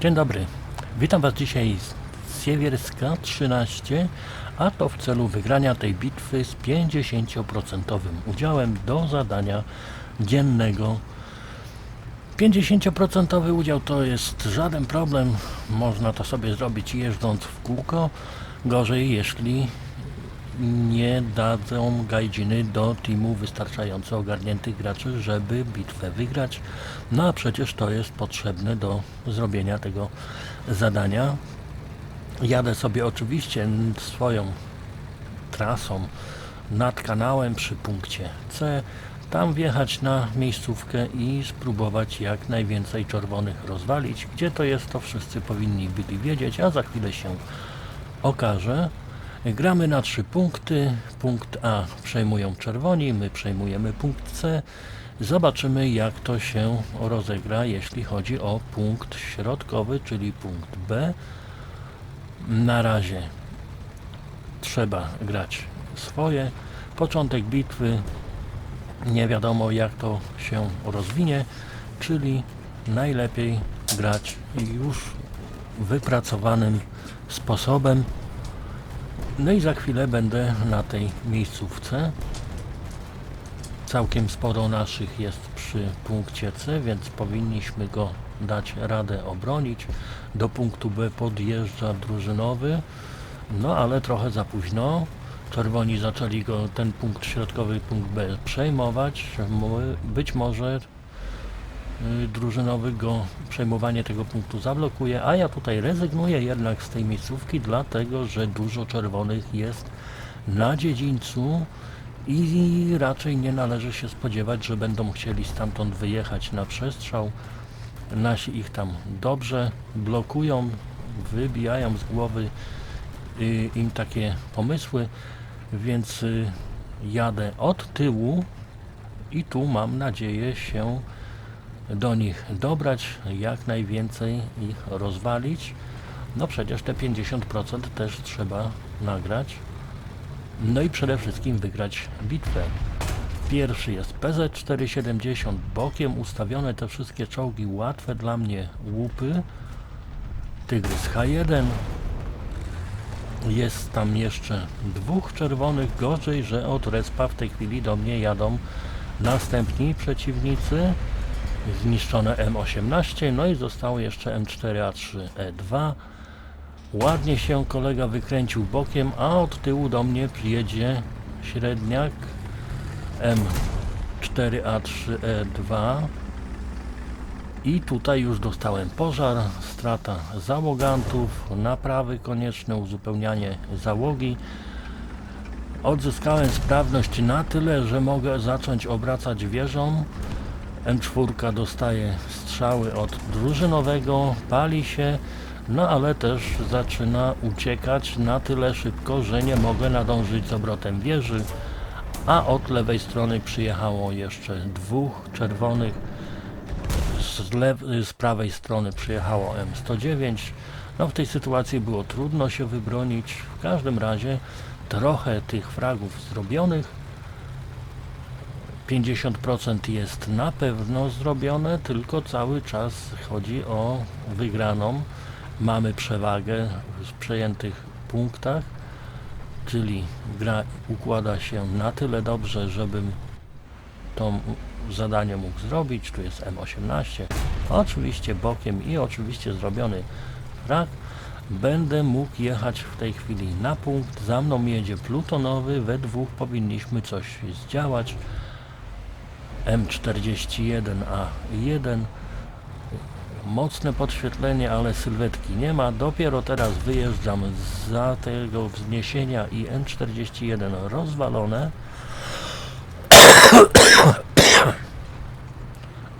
Dzień dobry. Witam Was dzisiaj z Siewierska 13, a to w celu wygrania tej bitwy z 50% udziałem do zadania dziennego. 50% udział to jest żaden problem, można to sobie zrobić jeżdżąc w kółko. Gorzej, jeśli nie dadzą gajdziny do teamu wystarczająco ogarniętych graczy, żeby bitwę wygrać. No a przecież to jest potrzebne do zrobienia tego zadania. Jadę sobie oczywiście swoją trasą nad kanałem przy punkcie C. Tam wjechać na miejscówkę i spróbować jak najwięcej czerwonych rozwalić. Gdzie to jest, to wszyscy powinni byli wiedzieć, a za chwilę się okaże. Gramy na trzy punkty. Punkt A przejmują czerwoni, my przejmujemy punkt C. Zobaczymy jak to się rozegra, jeśli chodzi o punkt środkowy, czyli punkt B. Na razie trzeba grać swoje. Początek bitwy nie wiadomo jak to się rozwinie, czyli najlepiej grać już wypracowanym sposobem. No i za chwilę będę na tej miejscówce. Całkiem sporo naszych jest przy punkcie C, więc powinniśmy go dać radę obronić. Do punktu B podjeżdża drużynowy, no ale trochę za późno. Czerwoni zaczęli go, ten punkt środkowy, punkt B przejmować. Mo- Być może drużynowy go przejmowanie tego punktu zablokuje, a ja tutaj rezygnuję jednak z tej miejscówki, dlatego że dużo czerwonych jest na dziedzińcu i raczej nie należy się spodziewać, że będą chcieli stamtąd wyjechać na przestrzał. Nasi ich tam dobrze blokują, wybijają z głowy y, im takie pomysły, więc y, jadę od tyłu i tu mam nadzieję się do nich dobrać, jak najwięcej ich rozwalić. No przecież te 50% też trzeba nagrać. No i przede wszystkim wygrać bitwę. Pierwszy jest PZ470, bokiem ustawione te wszystkie czołgi, łatwe dla mnie łupy. Tygrys H1. Jest tam jeszcze dwóch czerwonych, gorzej, że od respa w tej chwili do mnie jadą następni przeciwnicy. Zniszczone M18, no i zostało jeszcze M4A3E2. Ładnie się kolega wykręcił bokiem, a od tyłu do mnie przyjedzie średniak M4A3E2 i tutaj już dostałem pożar, strata załogantów, naprawy konieczne, uzupełnianie załogi. Odzyskałem sprawność na tyle, że mogę zacząć obracać wieżą. M4 dostaje strzały od drużynowego, pali się, no ale też zaczyna uciekać na tyle szybko, że nie mogę nadążyć z obrotem wieży, a od lewej strony przyjechało jeszcze dwóch czerwonych, z, z prawej strony przyjechało M109. No w tej sytuacji było trudno się wybronić, w każdym razie trochę tych fragów zrobionych, 50% jest na pewno zrobione, tylko cały czas chodzi o wygraną. Mamy przewagę w przejętych punktach, czyli gra układa się na tyle dobrze, żebym to zadanie mógł zrobić. Tu jest M18, oczywiście bokiem i oczywiście zrobiony frag. Będę mógł jechać w tej chwili na punkt. Za mną jedzie plutonowy, we dwóch powinniśmy coś zdziałać. M41A1 mocne podświetlenie, ale sylwetki nie ma. Dopiero teraz wyjeżdżam za tego wzniesienia i M41 rozwalone.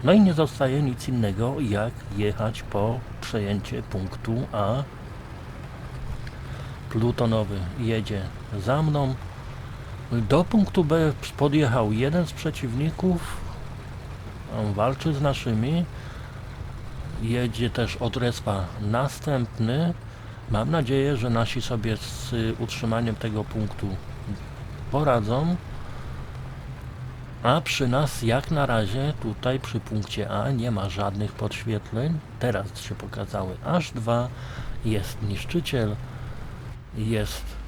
No i nie zostaje nic innego jak jechać po przejęcie punktu A. Plutonowy jedzie za mną. Do punktu B podjechał jeden z przeciwników. On walczy z naszymi. Jedzie też od respa następny. Mam nadzieję, że nasi sobie z utrzymaniem tego punktu poradzą. A przy nas jak na razie tutaj przy punkcie A nie ma żadnych podświetleń. Teraz się pokazały aż dwa. Jest niszczyciel, jest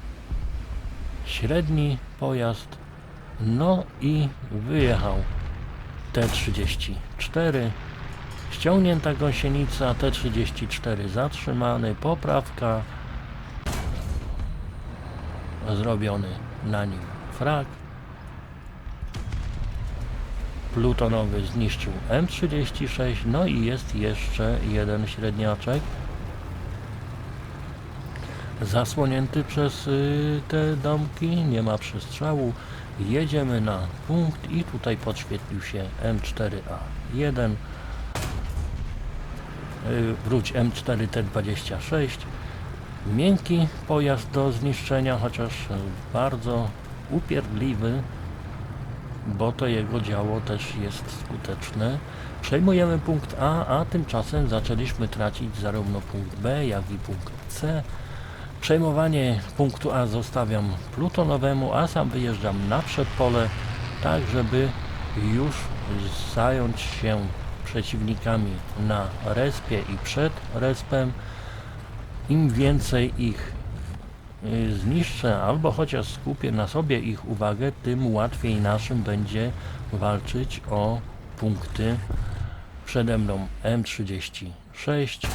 średni pojazd, no i wyjechał T34, ściągnięta gąsienica, T34 zatrzymany, poprawka, zrobiony na nim frak, plutonowy zniszczył M36, no i jest jeszcze jeden średniaczek zasłonięty przez y, te domki, nie ma przestrzału. Jedziemy na punkt i tutaj podświetlił się M4A1. Y, wróć M4T26. Miękki pojazd do zniszczenia, chociaż bardzo upierdliwy, bo to jego działo też jest skuteczne. Przejmujemy punkt A, a tymczasem zaczęliśmy tracić zarówno punkt B, jak i punkt C. Przejmowanie punktu A zostawiam plutonowemu, a sam wyjeżdżam na przedpole, tak żeby już zająć się przeciwnikami na respie i przed respem. Im więcej ich y, zniszczę albo chociaż skupię na sobie ich uwagę, tym łatwiej naszym będzie walczyć o punkty przede mną M36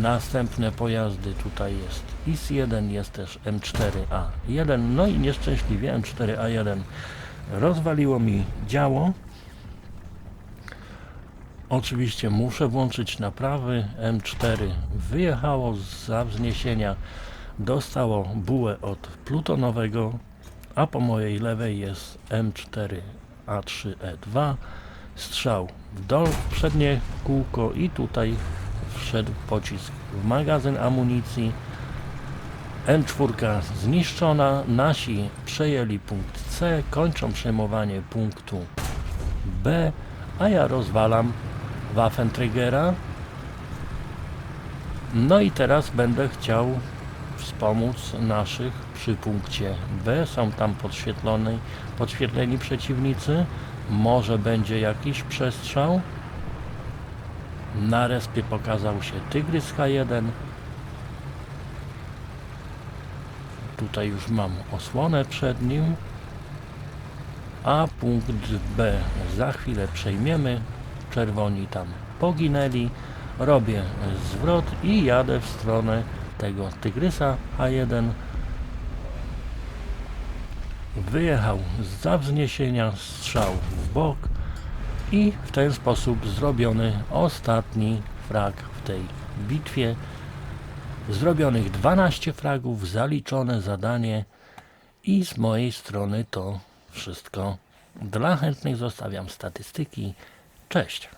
Następne pojazdy tutaj jest IS-1, jest też M4A1, no i nieszczęśliwie M4A1 rozwaliło mi działo. Oczywiście muszę włączyć naprawy. M4 wyjechało za wzniesienia, dostało bułę od plutonowego, a po mojej lewej jest M4A3E2. Strzał w dol, przednie kółko i tutaj wszedł pocisk w magazyn amunicji. M4 zniszczona, nasi przejęli punkt C, kończą przejmowanie punktu B, a ja rozwalam Waffentriggera. No i teraz będę chciał wspomóc naszych przy punkcie B. Są tam podświetleni przeciwnicy. Może będzie jakiś przestrzał. Na respie pokazał się Tygrys H1. Tutaj już mam osłonę przed nim. A punkt B za chwilę przejmiemy. Czerwoni tam poginęli. Robię zwrot i jadę w stronę tego Tygrysa H1. Wyjechał za wzniesienia, strzał w bok i w ten sposób zrobiony ostatni frag w tej bitwie. Zrobionych 12 fragów, zaliczone zadanie i z mojej strony to wszystko. Dla chętnych zostawiam statystyki. Cześć!